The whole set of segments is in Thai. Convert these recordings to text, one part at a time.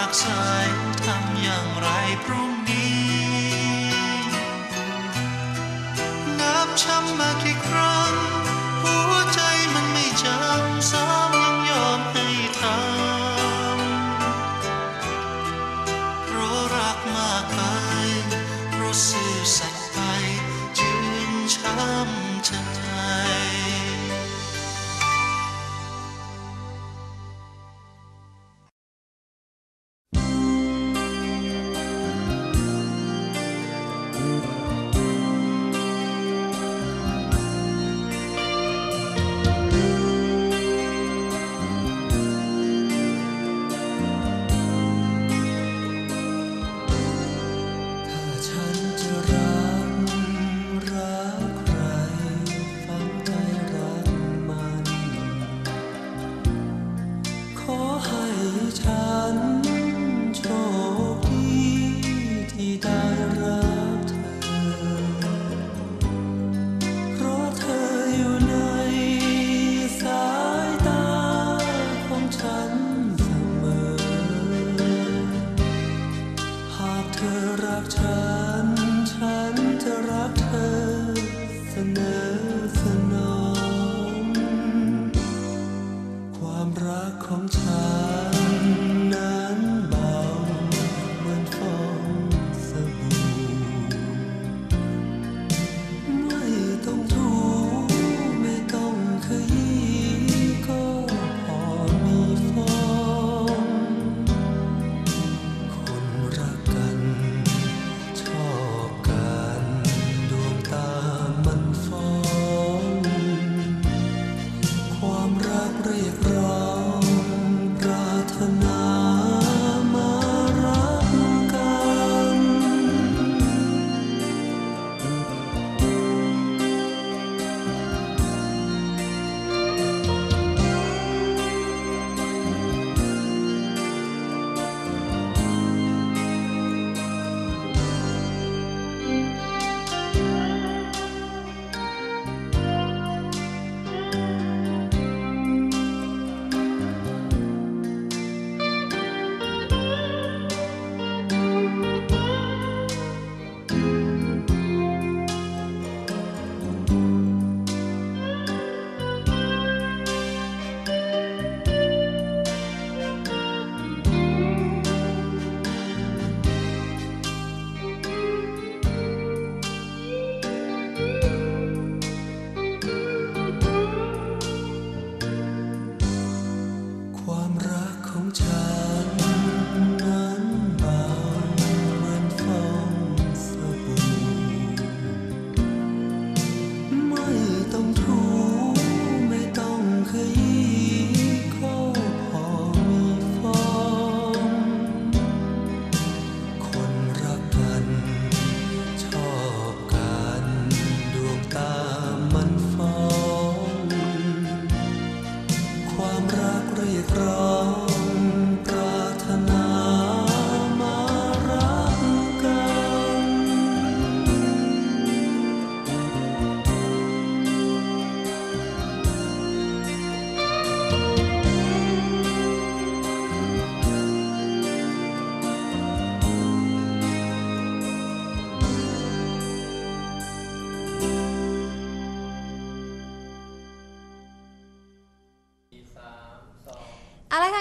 รักชายทำอย่างไรพรุ่งนี้ นับช้ำมากี่ครั้ง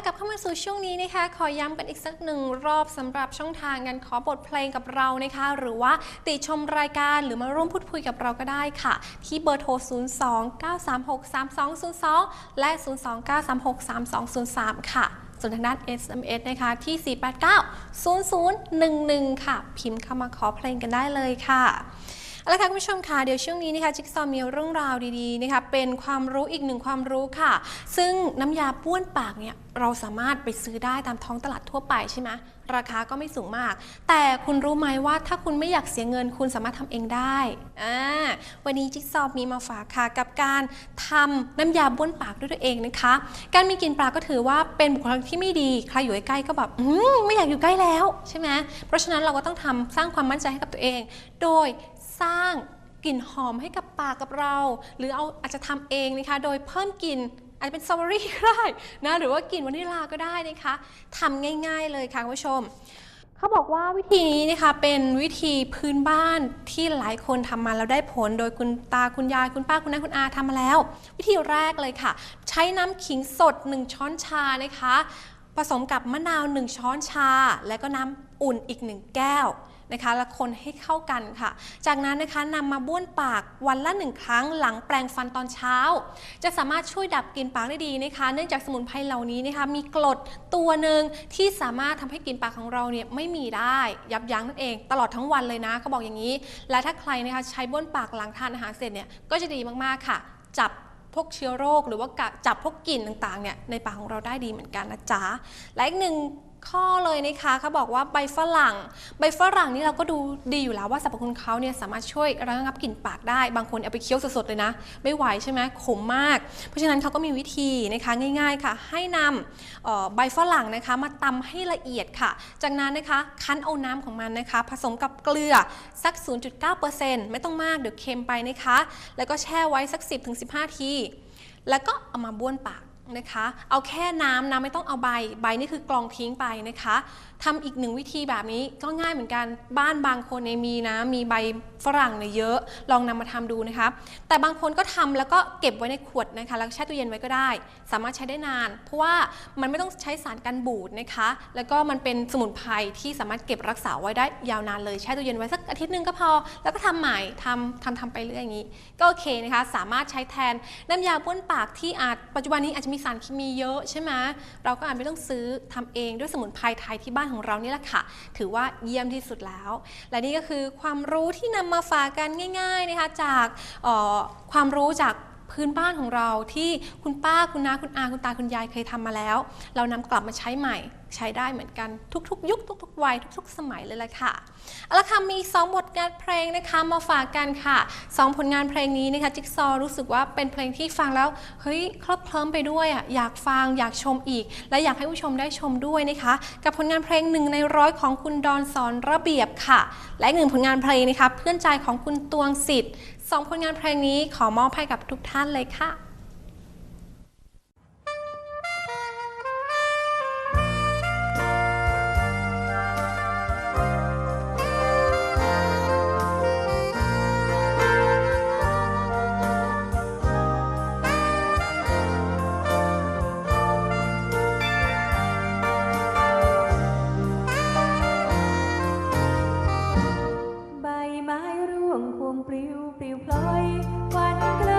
กลับเข้ามาสู่ช่วงนี้นะคะ ขอย้ำกันอีกสักหนึ่งรอบสำหรับช่องทางการขอบทเพลงกับเรานะคะ หรือว่าติชมรายการหรือมาร่วมพูดคุยกับเราก็ได้ค่ะ ที่เบอร์โทร 0 2 9 3 6 3 2 0 2 และ 0 2 9 3 6 3 2 0 3 ค่ะส่วนทางด้าน SMS นะคะ ที่ 489 0011 ค่ะ พิมพ์เข้ามาขอเพลงกันได้เลยค่ะ เอาละค่ะคุณผู้ชมค่ะเดี๋ยวช่วงนี้นะคะจิ๊กซอว์มีเรื่องราวดีๆนะคะเป็นความรู้อีกหนึ่งความรู้ค่ะ ซึ่งน้ำยาบ้วนปากเนี่ยเราสามารถไปซื้อได้ตามท้องตลาดทั่วไปใช่ไหมราคาก็ไม่สูงมาก แต่คุณรู้ไหมว่าถ้าคุณไม่อยากเสียเงินคุณสามารถทำเองได้อ่าวันนี้จิ๊กซอว์มีมาฝากค่ะกับการทำน้ำยาบ้วนปากด้วยตัวเองนะคะ การมีกลิ่นปากก็ถือว่าเป็นบุคลิกที่ไม่ดีใครอยู่ใกล้ก็แบบอืมไม่อยากอยู่ใกล้แล้วใช่ไหมเพราะฉะนั้นเราก็ต้องทำสร้างความมั่นใจให้กับตัวเอง โดย สร้างกลิ่นหอมให้กับปากกับเรา หรือเอาอาจจะทำเองนะคะ โดยเพิ่มกลิ่นอาจจะเป็นสตรอเบอรี่ก็ได้นะหรือว่ากลิ่นวานิลาก็ได้นะคะทำง่าย ๆเลยค่ะคุณผู้ชมเขาบอกว่าวิธีนี้นะคะเป็นวิธีพื้นบ้านที่หลายคนทำมาแล้วได้ผล โดยคุณตาคุณยายคุณป้าคุณน้าคุณอาทำมาแล้ว วิธีแรกเลยค่ะ ใช้น้ำขิงสด 1 ช้อนชานะคะ ผสมกับมะนาว 1 ช้อนชา แล้วก็น้ำอุ่นอีก 1 แก้ว นะคะแล้วคนให้เข้ากันค่ะ จากนั้นนะคะนำมาบ้วนปากวันละหนึ่งครั้งหลังแปรงฟันตอนเช้า จะสามารถช่วยดับกลิ่นปากได้ดีนะคะ เนื่องจากสมุนไพรเหล่านี้นะคะมีกรดตัวหนึ่งที่สามารถทำให้กลิ่นปากของเราเนี่ยไม่มีได้ยับยั้งนั่นเอง ตลอดทั้งวันเลยนะเขาบอกอย่างนี้ และถ้าใครนะคะใช้บ้วนปากหลังทานอาหารเสร็จเนี่ยก็จะดีมากๆค่ะ จับพวกเชื้อโรคหรือว่ากะจับพวกกลิ่นต่างๆเนี่ยในปากของเราได้ดีเหมือนกันนะจ๊ะและอีกหนึ่ง ข้อเลยนะคะเขาบอกว่าใบฝรั่ง ใบฝรั่งนี่เราก็ดูดีอยู่แล้วว่าสรรพคุณเขาเนี่ยสามารถช่วยระงับกลิ่นปากได้ บางคนเอาไปเคี้ยวสดๆเลยนะ ไม่ไหวใช่ไหมขมมาก เพราะฉะนั้นเขาก็มีวิธีนะคะง่ายๆค่ะ ให้นำใบฝรั่งนะคะมาตำให้ละเอียดค่ะ จากนั้นนะคะคั้นเอาน้ำของมันนะคะ ผสมกับเกลือสัก 0.9%ไม่ต้องมากเดี๋ยวเค็มไปนะคะ แล้วก็แช่ไว้สัก 10-15 ที แล้วก็เอามาบ้วนปาก นะคะ เอาแค่น้ำนะไม่ต้องเอาใบ ใบนี่คือกรองทิ้งไปนะคะทำอีกหนึ่งวิธีแบบนี้ก็ง่ายเหมือนกัน บ้านบางคนเนี่ยมีนะ มีใบฝรั่งเนี่ยเยอะ ลองนำมาทำดูนะคะ แต่บางคนก็ทำแล้วก็เก็บไว้ในขวดนะคะ แล้วแช่ตู้เย็นไว้ก็ได้ สามารถใช้ได้นาน เพราะว่ามันไม่ต้องใช้สารกันบูดนะคะ แล้วก็มันเป็นสมุนไพรที่สามารถเก็บรักษาไว้ได้ยาวนานเลย แช่ตู้เย็นไว้สักอาทิตย์หนึงก็พอ แล้วก็ทำใหม่ทำทำทำไปเรื่อยอย่างนี้ ก็โอเคนะคะ สามารถใช้แทนน้ำยาบ้วนปากที่อาจปัจจุบันนี้อาจจะมีสารเคมีเยอะใช่ไหมเราก็อาจไม่ต้องซื้อทำเองด้วยสมุนไพรไทยที่บ้านของเรานี่แหละค่ะ ถือว่าเยี่ยมที่สุดแล้ว และนี่ก็คือความรู้ที่นำมาฝากกันง่ายๆนะคะจากออความรู้จากพื้นบ้านของเราที่คุณป้าคุณน้าคุณอาคุณตาคุณยายเคยทำมาแล้ว เรานำกลับมาใช้ใหม่ ใช้ได้เหมือนกันทุกๆ ยุคทุกๆวัยทุกๆ สมัยเลยแหละค่ะเอาละค่ะมีสองบทงานเพลงนะคะมาฝากกันค่ะสองผลงานเพลงนี้นะคะจิ๊กซอว์รู้สึกว่าเป็นเพลงที่ฟังแล้วเฮ้ยคลิบเคลิ้มไปด้วยอะอยากฟังอยากชมอีก และอยากให้ผู้ชมได้ชมด้วยนะคะ กับผลงานเพลงหนึ่งในร้อยของคุณดอนสอนระเบียบค่ะ และหนึ่งผลงานเพลงนะคะเพื่อนใจของคุณตวงสิทธิ์สองผลงานเพลงนี้ขอมอบให้กับทุกท่านเลยค่ะ วปลิวพลอยวันเคลิ้